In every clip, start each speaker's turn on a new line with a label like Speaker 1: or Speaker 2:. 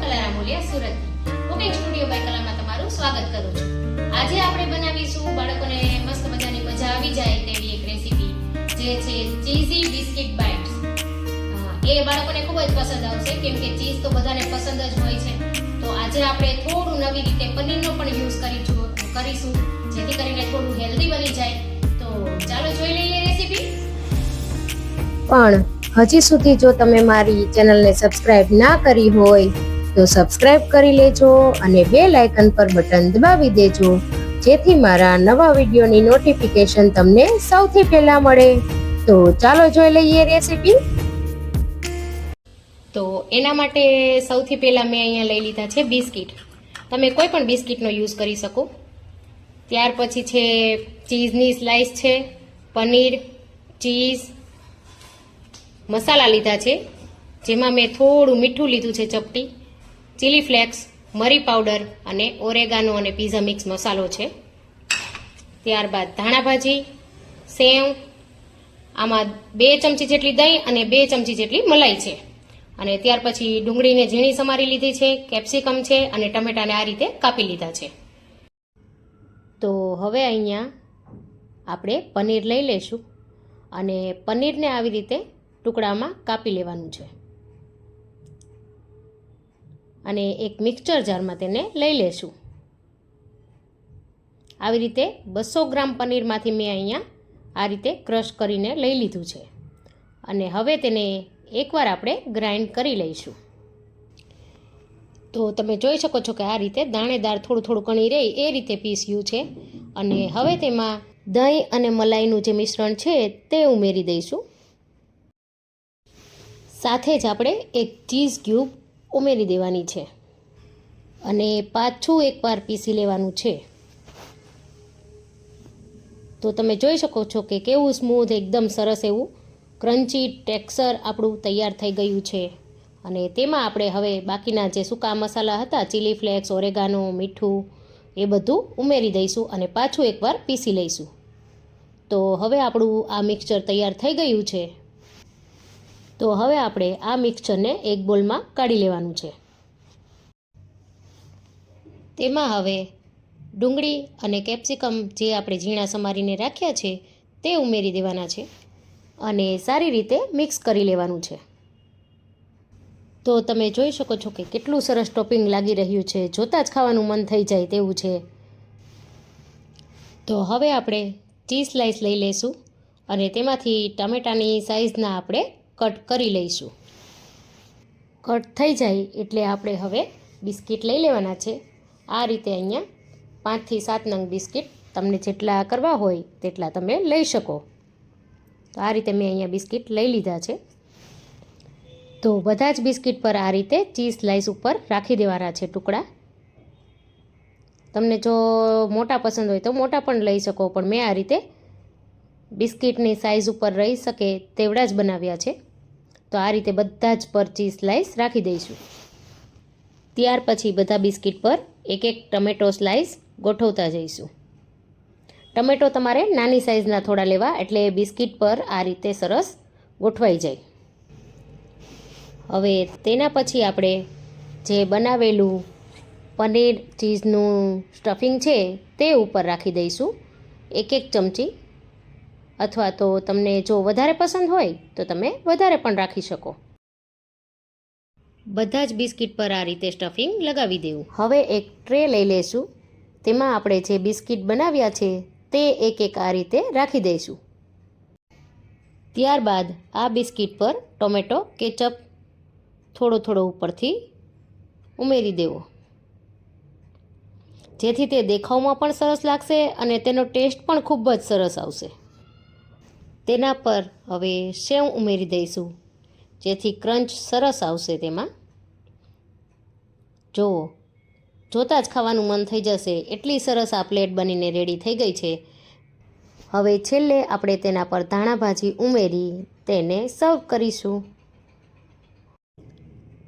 Speaker 1: કલારામ મોલિયા સુરતથી cooking studio by કલામાં તમારું સ્વાગત કરું છું. આજે આપણે બનાવીશું બાળકોને મસ્ત મજાની મજા આવી જાય તેવી એક રેસીપી. જે છે ચીઝી બિસ્કિટ બાઇટ્સ. એ બાળકોને ખૂબ જ પસંદ આવશે, કેમ કે ચીઝ તો બધાને પસંદ જ હોય છે. તો આજે આપણે થોડું નવી રીતે પનીરનો પણ યુઝ કરીશું કરીશું, જેથી કરીને થોડું હેલ્ધી બની જાય. તો ચાલો જોઈ લઈએ રેસીપી.
Speaker 2: પણ હજી સુધી જો તમે મારી ચેનલને સબસ્ક્રાઇબ ના કરી હોય તો સબસ્ક્રાઇબ કરી લેજો અને બે લાઇકન પર બટન દબાવી દેજો. જેથી મારા નવા વિડીયોની નોટિફિકેશન તમને સૌથી પહેલા મળે. તો ચાલો જોઈ લઈએ રેસીપી
Speaker 1: તો એના માટે સૌથી પહેલાં મેં અહીંયા લઈ લીધા છે બિસ્કિટ. તમે કોઈ પણ બિસ્કિટનો યુઝ કરી શકો. ત્યાર પછી છે ચીઝની સ્લાઇસ છે, પનીર, ચીઝ, મસાલા લીધા છે. જેમાં મેં થોડું મીઠું લીધું છે ચપટી. ચીલી ફ્લેક્સ મરી પાવડર અને ઓરેગાનો અને પીઝા મિક્સ મસાલો છે. ત્યારબાદ ધાણા ભાજી સેવ, આમાં બે ચમચી જેટલી દહીં અને બે ચમચી જેટલી મલાઈ છે. અને ત્યાર પછી ડુંગળીને ઝીણી સમારી લીધી છે, કેપ્સિકમ છે અને ટમેટાને આ રીતે કાપી લીધા છે. તો હવે અહીંયા આપણે પનીર લઈ લઈશું. અને પનીરને આવી રીતે ટુકડામાં કાપી લેવાનું છે. અને એક મિક્સચર જારમાં તેને લઈ લેશું. આવી રીતે બસો ગ્રામ પનીરમાંથી મેં અહીંયા આ રીતે ક્રશ કરીને લઈ લીધું છે. અને હવે તેને એકવાર આપણે ગ્રાઇન્ડ કરી લઈશું. તો તમે જોઈ શકો છો કે આ રીતે દાણેદાર થોડું થોડું કણી રહે એ રીતે પીસ્યું છે. અને હવે તેમાં દહીં અને મલાઈનું જે મિશ્રણ છે તે ઉમેરી દઈશું. સાથે જ આપણે એક ચીઝ ક્યુબ ઉમેરી દેવાની છે. અને પાછું એકવાર પીસી લેવાનું છે. તો તમે જોઈ શકો છો કે કેવું સ્મૂથ એકદમ સરસ એવું ક્રન્ચી ટેક્સર આપણું તૈયાર થઈ ગયું છે. અને તેમાં આપણે હવે બાકીના જે સૂકા મસાલા હતા ચીલી ફ્લેક્સ ઓરેગાનો મીઠું, એ બધું ઉમેરી દઈશું અને પાછું એકવાર પીસી લઈશું. તો હવે આપણું આ મિક્સચર તૈયાર થઈ ગયું છે. તો હવે આપણે આ મિક્સચરને એક બોલમાં કાઢી લેવાનું છે. તેમાં હવે ડુંગળી અને કેપ્સિકમ જે આપણે ઝીણા સમારીને રાખ્યા છે તે ઉમેરી દેવાના છે અને સારી રીતે મિક્સ કરી લેવાનું છે. તો તમે જોઈ શકો છો કે કેટલું સરસ ટોપિંગ લાગી રહ્યું છે, જોતાં જ ખાવાનું મન થઈ જાય તેવું છે. તો હવે આપણે ચીઝ સ્લાઈસ લઈ લઈશું અને તેમાંથી ટામેટાની સાઈઝના આપણે કટ કરી લઈશું. કટ થઈ જાય એટલે આપણે હવે બિસ્કિટ લઈ લેવાના છે. આ રીતે અહીંયા પાંચથી સાત નંગ બિસ્કિટ તમને જેટલા કરવા હોય તેટલા તમે લઈ શકો. તો આ રીતે મેં અહીંયા બિસ્કિટ લઈ લીધા છે. તો બધા જ બિસ્કિટ પર આ રીતે ચીઝ સ્લાઈસ ઉપર રાખી દેવાના છે ટુકડા. તમને જો મોટા પસંદ હોય તો મોટા પણ લઈ શકો, પણ મેં આ રીતે બિસ્કિટની સાઇઝ ઉપર રહી શકે તેવડા જ બનાવ્યા છે. તો આ રીતે બધા જ પર ચીઝ સ્લાઈસ રાખી દઈશું. ત્યાર પછી બધા બિસ્કિટ પર એક એક ટમેટો સ્લાઈસ ગોઠવતા જઈશું. ટમેટો તમારે નાની સાઇઝના થોડા લેવા એટલે બિસ્કિટ પર આ રીતે સરસ ગોઠવાઈ જાય. હવે તેના પછી આપણે જે બનાવેલું પનીર ચીઝનું સ્ટફિંગ છે તે ઉપર રાખી દઈશું. એક એક ચમચી અથવા તો તમને જો વધારે પસંદ હોય તો તમે વધારે પણ રાખી શકો. બધા જ બિસ્કિટ પર આ રીતે સ્ટફિંગ લગાવી દેવું. હવે એક ટ્રે લઈ લેશું. તેમાં આપણે જે બિસ્કિટ બનાવ્યા છે તે એક એક આ રીતે રાખી દઈશું. ત્યારબાદ આ બિસ્કિટ પર ટોમેટો કેચઅપ થોડો થોડો ઉપરથી ઉમેરી દેવો. જેથી તે દેખાવમાં પણ સરસ લાગશે અને તેનો ટેસ્ટ પણ ખૂબ જ સરસ આવશે. તેના પર હવે સેવ ઉમેરી દઈશું. જેથી ક્રંચ સરસ આવશે તેમાં. જુઓ, જોતાં જ ખાવાનું મન થઈ જશે. એટલી સરસ આ પ્લેટ બનીને રેડી થઈ ગઈ છે. હવે છેલ્લે આપણે તેના પર ધાણા ભાજી ઉમેરી તેને સર્વ કરીશું.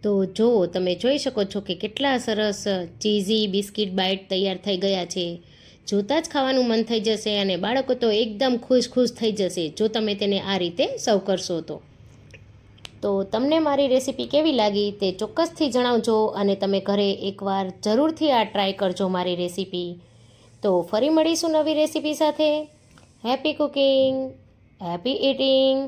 Speaker 1: તો જુઓ, તમે જોઈ શકો છો કે કેટલા સરસ ચીઝી બિસ્કિટ બાઇટ તૈયાર થઈ ગયા છે. જોતાં જ ખાવાનું મન થઈ જશે અને બાળકો તો એકદમ ખુશ ખુશ થઈ જશે, જો તમે તેને આ રીતે સર્વ કરશો તો. તો તમને મારી રેસીપી કેવી લાગી તે ચોક્કસથી જણાવજો અને તમે ઘરે એકવાર જરૂરથી આ ટ્રાય કરજો મારી રેસીપી. તો ફરી મળીશું નવી રેસીપી સાથે. Happy cooking happy eating